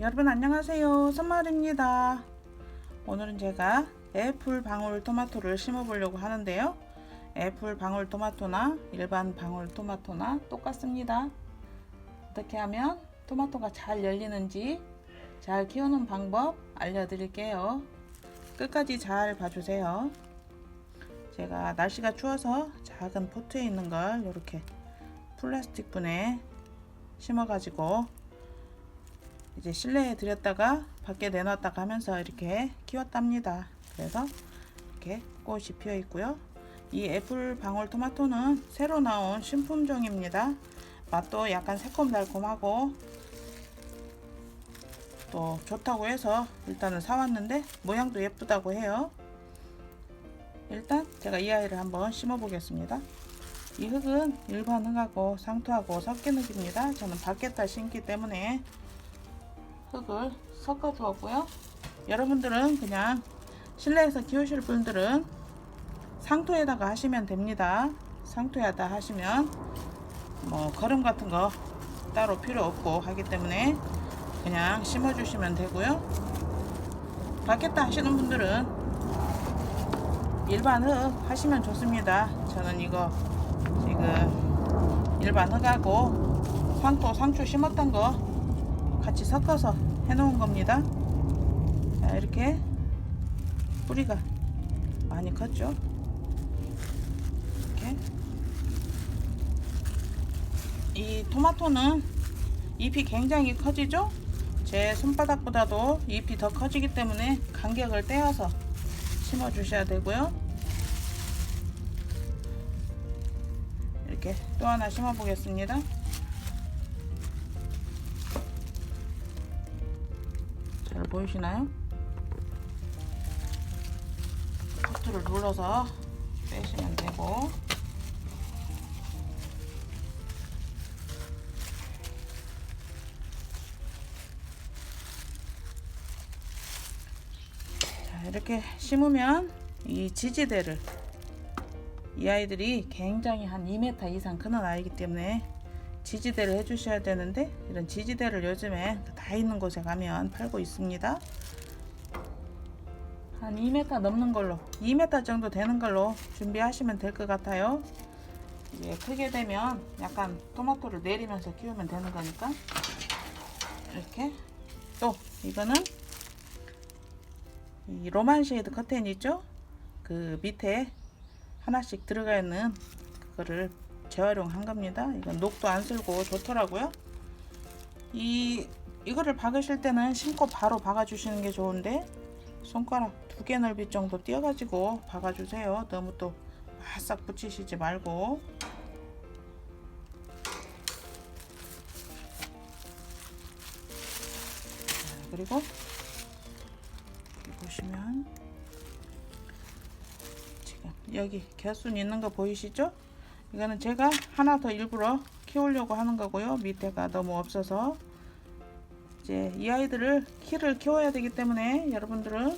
여러분 안녕하세요. 선마을입니다. 오늘은 제가 애플 방울 토마토를 심어 보려고 하는데요. 애플 방울 토마토나 일반 방울 토마토나 똑같습니다. 어떻게 하면 토마토가 잘 열리는지 잘 키우는 방법 알려드릴게요. 끝까지 잘 봐주세요. 제가 날씨가 추워서 작은 포트에 있는 걸 이렇게 플라스틱 분에 심어 가지고 이제 실내에 들였다가 밖에 내놨다가 하면서 이렇게 키웠답니다. 그래서 이렇게 꽃이 피어 있고요. 이 애플 방울 토마토는 새로 나온 신품종입니다. 맛도 약간 새콤달콤하고 또 좋다고 해서 일단은 사왔는데 모양도 예쁘다고 해요. 일단 제가 이 아이를 한번 심어 보겠습니다. 이 흙은 일반 흙하고 상토하고 섞인 흙입니다. 저는 밖에다 심기 때문에 흙을 섞어 두었고요. 여러분들은 그냥 실내에서 키우실 분들은 상토에다가 하시면 됩니다. 상토에다 하시면 뭐 거름 같은 거 따로 필요 없고 하기 때문에 그냥 심어 주시면 되고요. 밖에다 하시는 분들은 일반 흙 하시면 좋습니다. 저는 이거 지금 일반 흙하고 상토 상추 심었던 거 같이 섞어서 해 놓은 겁니다. 자, 이렇게 뿌리가 많이 컸죠? 이렇게 이 토마토는 잎이 굉장히 커지죠? 제 손바닥보다도 잎이 더 커지기 때문에 간격을 떼어서 심어 주셔야 되고요. 이렇게 또 하나 심어 보겠습니다. 보이시나요? 커트를 눌러서 빼시면 되고 자, 이렇게 심으면 이 지지대를 이 아이들이 굉장히 한 2m 이상 크는 아이기 때문에 지지대를 해주셔야 되는데 이런 지지대를 요즘에 다 있는 곳에 가면 팔고 있습니다. 한 2m 넘는 걸로 2m 정도 되는 걸로 준비하시면 될 것 같아요. 이게 크게 되면 약간 토마토를 내리면서 키우면 되는 거니까 이렇게 또 이거는 이 로만 쉐이드 커튼 있죠? 그 밑에 하나씩 들어가 있는 그거를 재활용한 겁니다. 이건 녹도 안 쓸고 좋더라고요. 이 이거를 박으실 때는 심고 바로 박아 주시는 게 좋은데 손가락 두 개 넓이 정도 띄어 가지고 박아 주세요. 너무 또 바싹 붙이시지 말고 자, 그리고 보시면 지금 여기 겨순 있는 거 보이시죠? 이거는 제가 하나 더 일부러 키우려고 하는 거고요. 밑에가 너무 없어서 이제 이 아이들을 키를 키워야 되기 때문에 여러분들은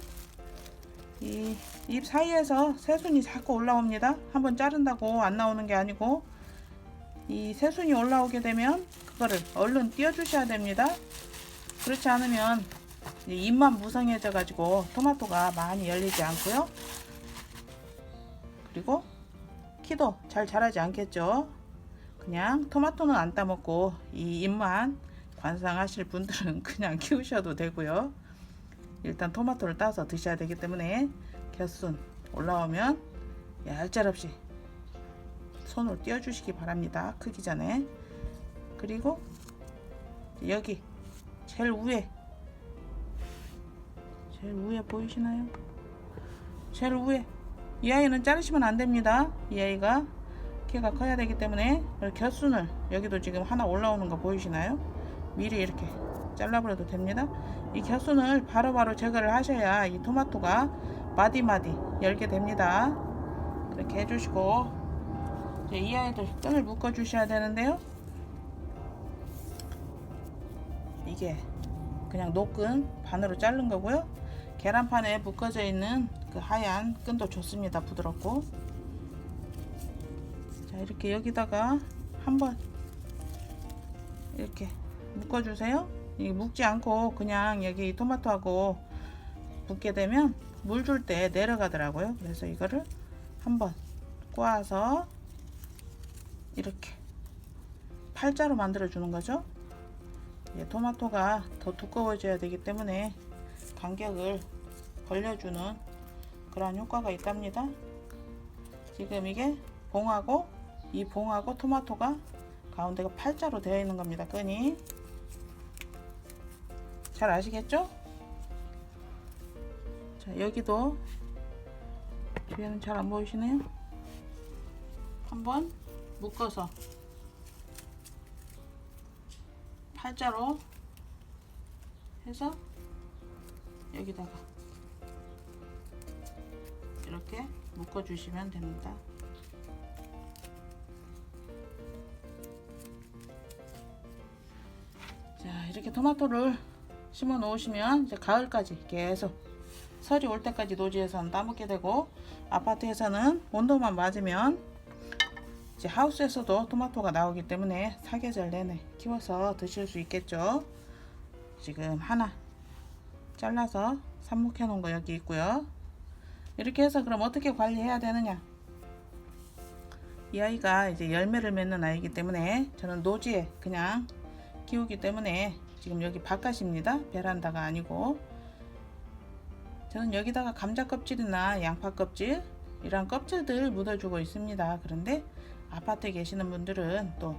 이잎 사이에서 새순이 자꾸 올라옵니다. 한번 자른다고 안 나오는 게 아니고 이 새순이 올라오게 되면 그거를 얼른 띄워주셔야 됩니다. 그렇지 않으면 이 잎만 무성해져 가지고 토마토가 많이 열리지 않고요. 그리고 키도 잘 자라지 않겠죠. 그냥 토마토는 안 따먹고 이 잎만 관상하실 분들은 그냥 키우셔도 되고요. 일단 토마토를 따서 드셔야 되기 때문에 겨순 올라오면 얄짤없이 손으로 띄워주시기 바랍니다. 크기 전에. 그리고 여기 제일 위에 제일 위에 보이시나요? 제일 위에 이 아이는 자르시면 안 됩니다. 이 아이가 키가 커야 되기 때문에 겨순을 여기도 지금 하나 올라오는 거 보이시나요? 미리 이렇게 잘라버려도 됩니다. 이 겨순을 바로바로 제거를 하셔야 이 토마토가 마디마디 열게 됩니다. 그렇게 해주시고 이 아이들 끈을 묶어 주셔야 되는데요. 이게 그냥 노끈 반으로 자른 거고요. 계란판에 묶어져 있는 그 하얀 끈도 좋습니다. 부드럽고. 자, 이렇게 여기다가 한번 이렇게 묶어주세요. 묵지 않고 그냥 여기 토마토하고 붓게 되면 물 줄 때 내려가더라고요. 그래서 이거를 한번 꼬아서 이렇게 팔자로 만들어 주는 거죠. 예, 토마토가 더 두꺼워져야 되기 때문에 간격을 벌려주는 그러한 효과가 있답니다. 지금 이게 봉하고 이 봉하고 토마토가 가운데가 팔자로 되어 있는 겁니다. 끈이 잘 아시겠죠? 자 여기도 뒤에는 잘 안 보이시네요. 한번 묶어서 팔자로 해서 여기다가 이렇게 묶어 주시면 됩니다. 자 이렇게 토마토를 심어 놓으시면 이제 가을까지 계속 설이 올 때까지 노지에서는 따먹게 되고 아파트에서는 온도만 맞으면 이제 하우스에서도 토마토가 나오기 때문에 사계절 내내 키워서 드실 수 있겠죠. 지금 하나 잘라서 삽목해 놓은 거 여기 있고요. 이렇게 해서 그럼 어떻게 관리해야 되느냐? 이 아이가 이제 열매를 맺는 아이기 때문에 저는 노지에 그냥 키우기 때문에 지금 여기 바깥입니다. 베란다가 아니고 저는 여기다가 감자 껍질이나 양파 껍질 이런 껍질들 묻어주고 있습니다. 그런데 아파트에 계시는 분들은 또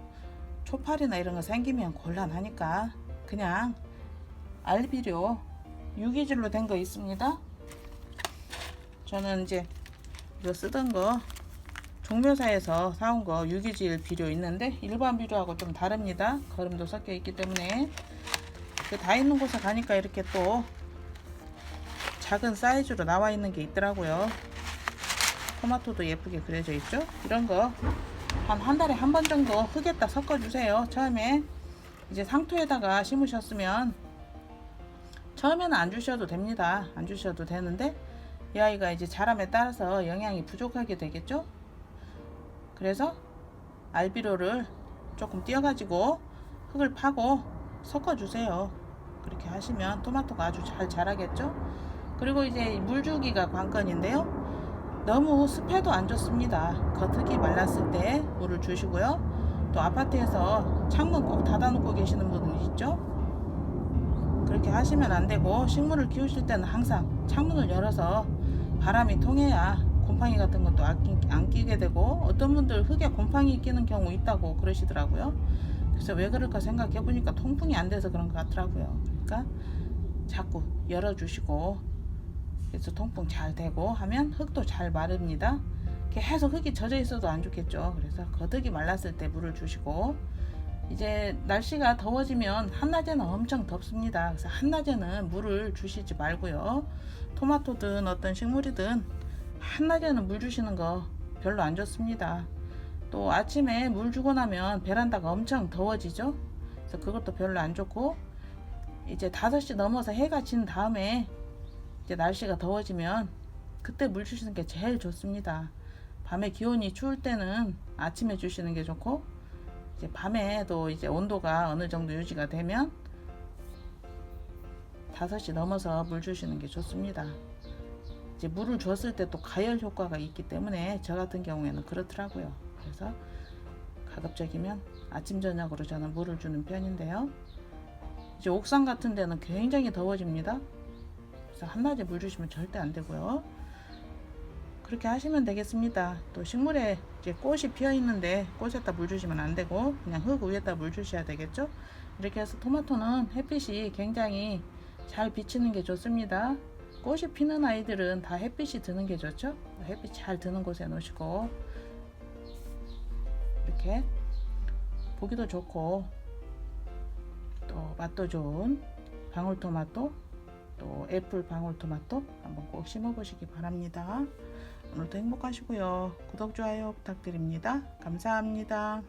초파리나 이런 거 생기면 곤란하니까 그냥 알비료 유기질로 된 거 있습니다. 저는 이제 이거 쓰던 거 종묘사에서 사온 거 유기질 비료 있는데 일반 비료하고 좀 다릅니다. 거름도 섞여 있기 때문에 그다 있는 곳에 가니까 이렇게 또 작은 사이즈로 나와 있는 게 있더라고요. 토마토도 예쁘게 그려져 있죠. 이런 거 한 한 달에 한 번 정도 흙에다 섞어 주세요. 처음에 이제 상토에다가 심으셨으면 처음에는 안 주셔도 됩니다. 안 주셔도 되는데 이 아이가 이제 자람에 따라서 영양이 부족하게 되겠죠. 그래서 알비로를 조금 띄어가지고 흙을 파고 섞어 주세요. 그렇게 하시면 토마토가 아주 잘 자라겠죠. 그리고 이제 물 주기가 관건인데요. 너무 습해도 안 좋습니다. 겉흙이 말랐을 때 물을 주시고요. 또 아파트에서 창문 꼭 닫아놓고 계시는 분들 있죠. 그렇게 하시면 안 되고 식물을 키우실 때는 항상 창문을 열어서 바람이 통해야 곰팡이 같은 것도 안, 끼게 되고 어떤 분들 흙에 곰팡이 끼는 경우 있다고 그러시더라고요. 그래서 왜 그럴까 생각해 보니까 통풍이 안 돼서 그런 것 같더라고요. 그러니까 자꾸 열어주시고 그래서 통풍 잘 되고 하면 흙도 잘 마릅니다. 계속 흙이 젖어 있어도 안 좋겠죠. 그래서 거득이 말랐을 때 물을 주시고 이제 날씨가 더워지면 한낮에는 엄청 덥습니다. 그래서 한낮에는 물을 주시지 말고요. 토마토든 어떤 식물이든 한낮에는 물 주시는 거 별로 안 좋습니다. 또 아침에 물 주고 나면 베란다가 엄청 더워지죠. 그래서 그것도 별로 안 좋고 이제 5시 넘어서 해가 진 다음에 이제 날씨가 더워지면 그때 물 주시는 게 제일 좋습니다. 밤에 기온이 추울 때는 아침에 주시는 게 좋고 이제 밤에도 이제 온도가 어느 정도 유지가 되면 5시 넘어서 물 주시는 게 좋습니다. 이제 물을 줬을 때 또 가열 효과가 있기 때문에 저 같은 경우에는 그렇더라고요. 그래서 가급적이면 아침 저녁으로 저는 물을 주는 편인데요. 이제 옥상 같은 데는 굉장히 더워집니다. 그래서 한낮에 물 주시면 절대 안 되고요. 그렇게 하시면 되겠습니다. 또 식물에 이제 꽃이 피어 있는데 꽃에다 물 주시면 안 되고 그냥 흙 위에다 물 주셔야 되겠죠. 이렇게 해서 토마토는 햇빛이 굉장히 잘 비치는 게 좋습니다. 꽃이 피는 아이들은 다 햇빛이 드는 게 좋죠. 햇빛 잘 드는 곳에 놓으시고 이렇게 보기도 좋고 또 맛도 좋은 방울토마토 또 애플 방울토마토 한번 꼭 심어 보시기 바랍니다. 오늘도 행복하시고요. 구독, 좋아요 부탁드립니다. 감사합니다.